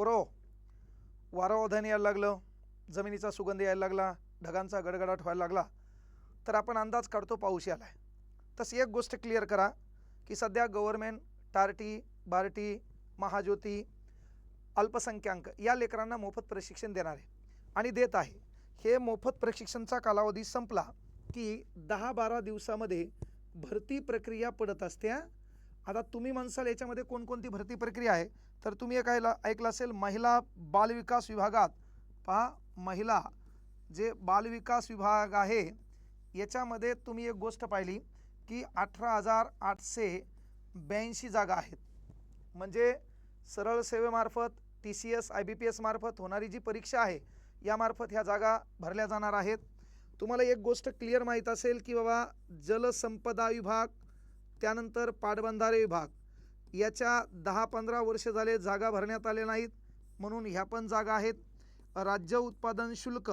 पोरो. वारावधान यायला लागलं जमिनीचा सुगंध यायला लागला ढगांचा गडगडाट व्हायला लागला. तर आपण अंदाज काढतो पाऊस यायला आहे तशी एक गोष्ट क्लिअर करा की सध्या गव्हर्मेंट टार्टी बार्टी महाज्योती अल्पसंख्याक या लेकरांना मोफत प्रशिक्षण देणार आहे आणि देत आहे. हे मोफत प्रशिक्षणचा कालावधी संपला की दहा बारा दिवसामध्ये भरती प्रक्रिया पडत असते आता तुम्ही म्हणसाल याच्यामध्ये कोणकोणती भरती प्रक्रिया आहे? तर तुम्ही एक ऐला ऐकलं असेल महिला बालविकास विभागात. पहा महिला जे बालविकास विभाग आहे याच्यामध्ये तुम्ही एक गोष्ट पाहिली की अठरा हजार आठशे ब्याऐंशी जागा आहेत. म्हणजे सरळ सेवेमार्फत T C S I B P S मार्फत होणारी जी परीक्षा आहे यामार्फत ह्या जागा भरल्या जाणार आहेत. तुम्हाला एक गोष्ट क्लिअर माहीत असेल की बाबा जलसंपदा विभाग त्यानंतर पाटबंधारे विभाग. याच्या दहा पंधरा वर्ष झाले जागा भरण्यात आले नाहीत म्हणून ह्या पण जागा आहेत. राज्य उत्पादन शुल्क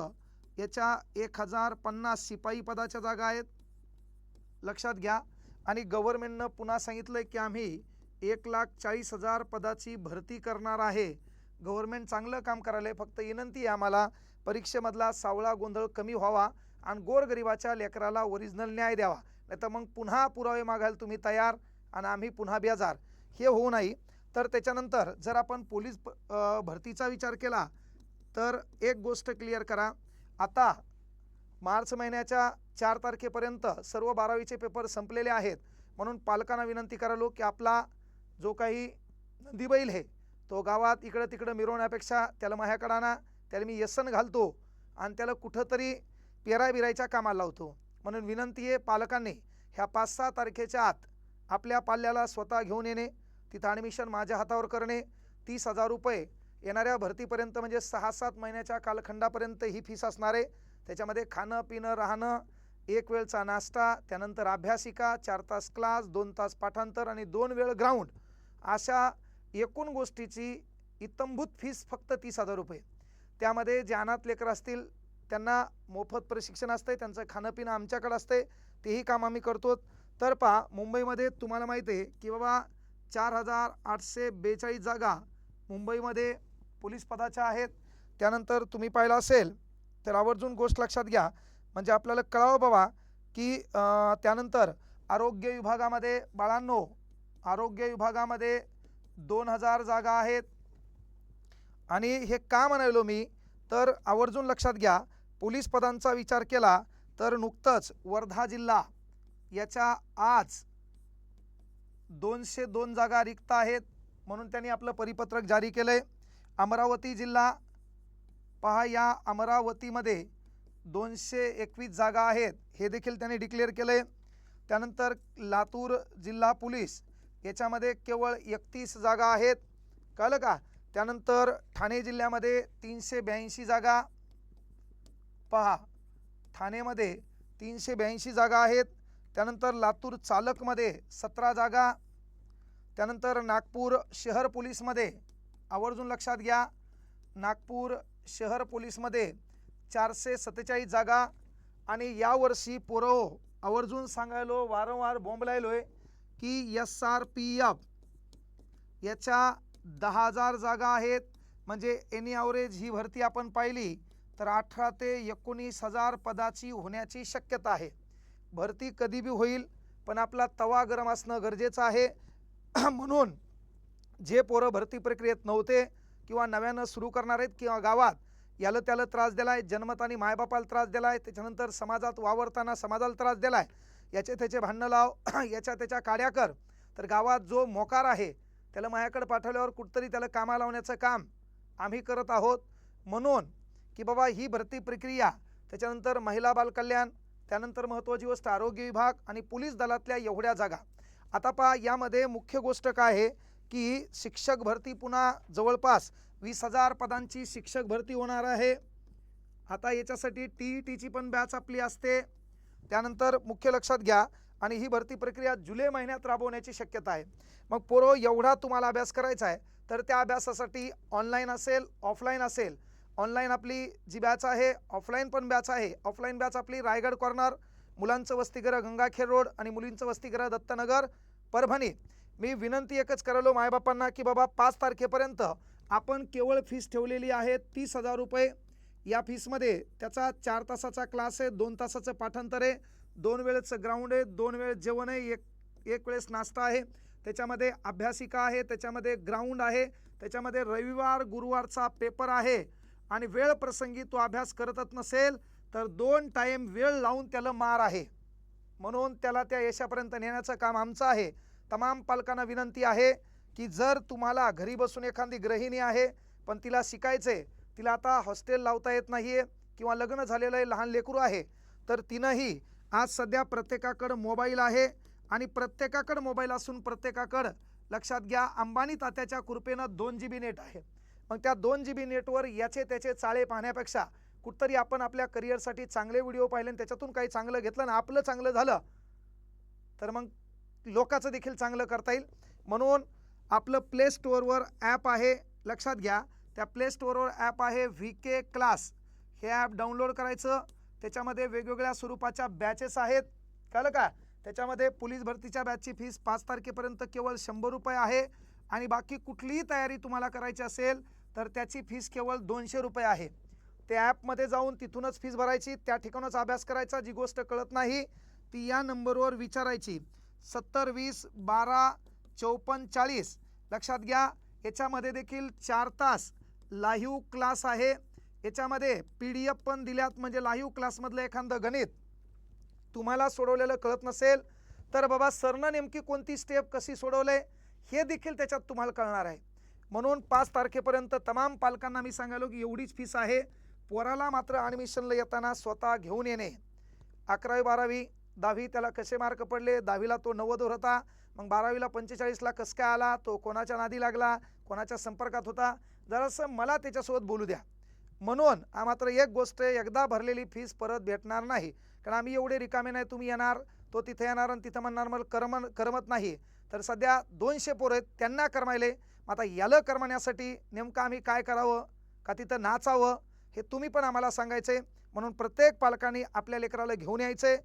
याच्या एक हजार पन्नास शिपाई पदाच्या जागा आहेत. लक्षात घ्या. आणि गव्हर्मेंटनं पुन्हा सांगितलं की आम्ही एक लाख चाळीस हजार पदाची भरती करणार आहे. गव्हर्मेंट चांगलं काम करायला आहे फक्त विनंती आहे आम्हाला परीक्षेमधला सावळा गोंधळ कमी व्हावा आणि गोरगरिबाच्या लेकराला ओरिजिनल न्याय द्यावा. नाही तर मग पुन्हा पुरावे मागायला तुम्ही तयार आणि आम्ही पुन्हा बेजार. हे होऊ नाही. तर त्याच्यानंतर जर आपण पोलीस भरतीचा विचार केला तर एक गोष्ट क्लिअर करा. आता मार्च महिन्याच्या चार तारखेपर्यंत सर्व बारावीचे पेपर संपलेले आहेत. म्हणून पालकांना विनंती करालो की आपला जो काही नंदीबैल आहे तो गावात इकडं तिकडं मिरवण्यापेक्षा त्याला माझ्याकडं आणा त्याला मी यसन घालतो आणि त्याला कुठंतरी पेरा बिरायच्या कामाला लावतो. म्हणून विनंती आहे पालकांनी ह्या पाच सहा तारखेच्या आत आपल्या पाल्याला स्वतः घेऊन येणे तिथं ॲडमिशन माझ्या हातावर करणे तीस हजार रुपये येणाऱ्या भरतीपर्यंत म्हणजे सहा सात महिन्याच्या कालखंडापर्यंत ही फीस असणार. आहे त्याच्यामध्ये खाणं पिणं राहणं एक वेळचा नाश्ता त्यानंतर अभ्यासिका चार तास क्लास दोन तास पाठांतर आणि दोन वेळ ग्राउंड अशा एकूण गोष्टीची इतंभूत फीस फक्त तीस हजार रुपये. त्यामध्ये जे अनाथ लेकर असतील त्यांना मोफत प्रशिक्षण असते त्यांचं खाणं पिणं आमच्याकडं असते तेही काम आम्ही करतो तर पहा मुंबईमध्ये तुम्हाला माहिती आहे की बाबा चार हजार आठशे बेचाळीस जागा मुंबईमध्ये पोलीस पदाच्या आहेत. त्यानंतर तुम्ही पाहिलं असेल तर आवर्जून गोष्ट लक्षात घ्या. म्हणजे आपल्याला कळावं बाबा की त्यानंतर आरोग्य विभागामध्ये बाळांनो आरोग्य विभागामध्ये दोन हजार जागा आहेत. आणि हे का म्हणालो मी? तर आवर्जून लक्षात घ्या पोलीस पदांचा विचार केला तर नुकतंच वर्धा जिल्हा याच्या आज दोनशे दोन जागा रिक्त आहेत म्हणून त्यांनी आपलं परिपत्रक जारी केलं आहे अमरावती जिल्हा पहा या अमरावतीमध्ये दोनशे एकवीस जागा आहेत हे देखील त्यांनी डिक्लेअर केलं आहे त्यानंतर लातूर जिल्हा पोलीस याच्यामध्ये केवळ एकतीस जागा आहेत. कळलं का? त्यानंतर ठाणे जिल्ह्यामध्ये तीनशे ब्याऐंशी जागा पहा ठाणेमध्ये तीनशे ब्याऐंशी जागा आहेत. त्यानंतर लातूर चालकमध्ये सतरा जागा. त्यानंतर नागपूर शहर पोलीसमध्ये आवर्जून लक्षात घ्या नागपूर शहर पोलीसमध्ये चारशे सत्तेचाळीस जागा. आणि यावर्षी पोरं हो, आवर्जून सांगायलो वारंवार बोंबलायलो आहे की एस आर पी एफ याच्या दहा हजार जागा आहेत. म्हणजे एनी ॲव्हरेज ही भरती आपण पाहिली तर अठरा ते एकोणीस हजार पदाची होण्याची शक्यता आहे. भरती कधी बी होईल पण आपला तवा गरम असणं गरजेचं आहे. म्हणून जे पोरं भरती प्रक्रियेत नव्हते किंवा नव्यानं सुरू करणार आहेत किंवा गावात याला त्याला त्रास दिला आहे जन्मतानी मायबापाला त्रास दिला आहे त्याच्यानंतर समाजात वावरताना समाजाला त्रास दिला आहे याचे त्याचे भांडणं लाव याच्या त्याच्या काड्या कर. तर गावात जो मोकार आहे त्याला माझ्याकडे पाठवल्यावर कुठंतरी त्याला कामा लावण्याचं काम आम्ही करत आहोत. म्हणून की बाबा ही भरती प्रक्रिया त्याच्यानंतर महिला बालकल्याण त्यानंतर महत्त्वाची गोष्ट आरोग्य विभाग आणि पोलीस दलातल्या एवढ्या जागा. आता पहा यामध्ये मुख्य गोष्ट काय आहे? की शिक्षक भरती पुन्हा जवळपास वीस हजार पदांची शिक्षक भरती होणार आहे. आता याच्यासाठी टी ई टीची पण बॅच आपली असते. त्यानंतर मुख्य लक्षात घ्या आणि ही भरती प्रक्रिया जुलै महिन्यात राबवण्याची शक्यता आहे. मग पोरो एवढा तुम्हाला अभ्यास करायचा आहे तर त्या अभ्यासासाठी ऑनलाईन असेल ऑफलाईन असेल ऑनलाईन आपली जी बॅच आहे ऑफलाईन पण बॅच आहे. ऑफलाईन बॅच आपली रायगड कॉर्नर मुलांचं वसतिगृह गंगाखेड रोड आणि मुलींचं वसतिगृह दत्तनगर परभणी. मी विनंती एकच करालो मायबापांना की बाबा पाच तारखेपर्यंत आपण केवळ फीस ठेवलेली आहे तीस हजार रुपये. या फीसमध्ये त्याचा चार तासाचा क्लास आहे दोन तासाचं पाठांतर आहे दोन वेळेचं ग्राउंड आहे दोन वेळेस जेवण आहे एक एक वेळेस नाश्ता आहे. त्याच्यामध्ये अभ्यासिका आहे त्याच्यामध्ये ग्राउंड आहे त्याच्यामध्ये रविवार गुरुवारचा पेपर आहे. आणि वेळ प्रसंगी तो अभ्यास करतच नसेल तर दोन टाईम वेळ लावून त्याला मार आहे. म्हणून त्याला त्या यशापर्यंत नेण्याचं काम आमचं आहे. तमाम पालकांना विनंती आहे की जर तुम्हाला घरी बसून एखादी गृहिणी आहे पण तिला शिकायचं आहे तिला आता हॉस्टेल लावता येत नाही आहे किंवा लग्न झालेलं आहे लहान लेकरू आहे तर तिनंही आज सध्या प्रत्येकाकडं मोबाईल आहे आणि प्रत्येकाकडं मोबाईल असून प्रत्येकाकडं लक्षात घ्या अंबानी तात्याच्या कृपेनं दोन जी बी नेट आहे. मग त्या दोन जी बी नेटवर याचे त्याचे चाळे पाहण्यापेक्षा कुठतरी आपण आपल्या करिअरसाठी चांगले व्हिडिओ पाहिले आणि त्याच्यातून काही चांगलं घेतलं आणि आपलं चांगलं झालं तर मग लोकांचं देखील चांगलं करता येईल. म्हणून आपलं प्ले स्टोअरवर ॲप आहे लक्षात घ्या. त्या प्ले स्टोअरवर ॲप आहे व्ही के क्लास हे ॲप डाउनलोड करायचं. त्याच्यामध्ये वेगवेगळ्या स्वरूपाच्या बॅचेस आहेत. कळलं का? त्याच्यामध्ये पोलीस भरतीच्या बॅचची फीस पाच तारखेपर्यंत केवळ शंभर रुपये आहे. आणि बाकी कुठलीही तयारी तुम्हाला करायची असेल तर त्याची फीस केवळ दोनशे रुपये आहे. त्या ॲपमध्ये जाऊन तिथूनच फीस भरायची त्या ठिकाणच अभ्यास करायचा जी गोष्ट कळत नाही ती या नंबरवर विचारायची. सत्तर वीस बारा चौपन्न चाळीस. लक्षात घ्या याच्यामध्ये देखील चार तास लाईव्ह क्लास आहे. याच्यामध्ये पी डी एफ पण दिल्यात म्हणजे लाईव्ह क्लासमधलं एखादं गणित तुम्हाला सोडवलेलं कळत नसेल तर बाबा सरनं नेमकी कोणती स्टेप कशी सोडवले हे देखील त्याच्यात तुम्हाला कळणार आहे. म्हणून पाच तारखेपर्यंत तमाम पालकांना मी सांगालो की एवढीच फीस आहे. पोराला मात्र ॲडमिशनला येताना स्वतः घेऊन येणे. अकरावी बारावी दहावी त्याला कसे मार्क पडले? दहावीला तो नव्वदवर होता. मग बारावीला पंचेचाळीसला कसं काय आला? तो कोणाच्या नादी लागला? कोणाच्या संपर्कात होता? जरासं मला त्याच्यासोबत बोलू द्या. म्हणून हा मात्र एक गोष्ट एकदा भरलेली फीस परत भेटणार नाही. कारण आम्ही एवढे रिकामे नाही तुम्ही येणार तो तिथे येणार आणि तिथं म्हणणार मला करम करमत नाही. तर सध्या दोनशे पोरं आहेत त्यांना करमायले. मग आता याला करमण्यासाठी नेमकं आम्ही काय करावं? का तिथं नाचावं? हे तुम्ही पण आम्हाला सांगायचं आहे म्हणून प्रत्येक पालकांनी आपल्या लेकराला घेऊन यायचं आहे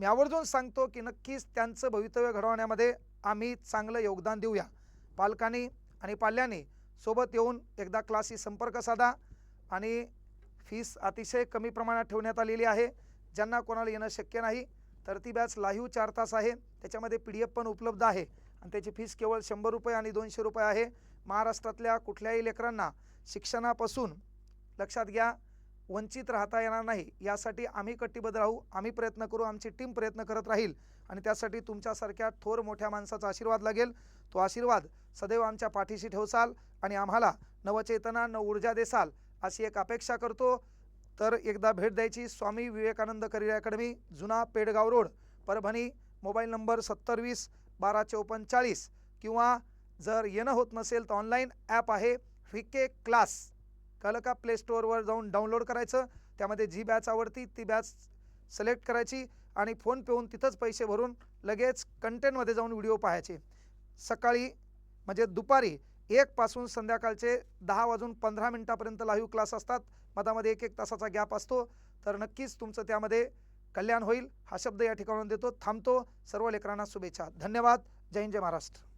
मी आवर्जून सांगतो की नक्कीच त्यांचं भवितव्य घडवण्यामध्ये आम्ही चांगलं योगदान देऊया. पालकांनी आणि पाल्यांनी सोबत येऊन एकदा क्लासशी संपर्क साधा आणि फीस अतिशय कमी प्रमाणात ठेवण्यात आलेली आहे. ज्यांना कोणाला येणं शक्य नाही तर ती बॅच लाईव्ह चार तास आहे. त्याच्यामध्ये पी डी एफ पण उपलब्ध आहे. आणि त्याची फीस केवळ शंभर रुपये आणि दोनशे रुपये आहे. महाराष्ट्रातल्या कुठल्याही लेकरांना शिक्षणापासून लक्षात घ्या वंचित राहता येणार नाही. यासाठी आम्ही कटिबद्ध राहू. आम्ही प्रयत्न करू. आमची टीम प्रयत्न करत राहील. आणि त्यासाठी तुमच्यासारख्या थोर मोठ्या माणसाचा आशीर्वाद लागेल. तो आशीर्वाद सदैव आमच्या पाठीशी ठेवसाल आणि आम्हाला नवचेतना नव ऊर्जा देसाल अशी एक अपेक्षा करतो. तर एकदा भेट द्यायची. स्वामी विवेकानंद करिअर अकॅडमी जुना Pedgaon road Parbhani. Mobile number सत्तर वीस बारा चौपन्न चाळीस किंवा जर येणं होत नसेल तर ऑनलाईन ॲप आहे फिके क्लास. कळलं का? प्ले स्टोअरवर जाऊन डाउनलोड करायचं. त्यामध्ये जी बॅच आवडती ती बॅच सिलेक्ट करायची आणि फोन पेहून तिथंच पैसे भरून लगेच कंटेंटमध्ये जाऊन व्हिडिओ पाहायचे. सकाळी म्हणजे दुपारी एकपासून संध्याकाळचे दहा वाजून पंधरा मिनटापर्यंत लाईव्ह क्लास असतात. मधामध्ये एक एक तासाचा गॅप असतो. तर नक्कीच तुमचं त्यामध्ये कल्याण होईल हा शब्द या ठिकाणून देतो. थांबतो. सर्व लेकरांना शुभेच्छा. धन्यवाद. जय हिंद जय महाराष्ट्र.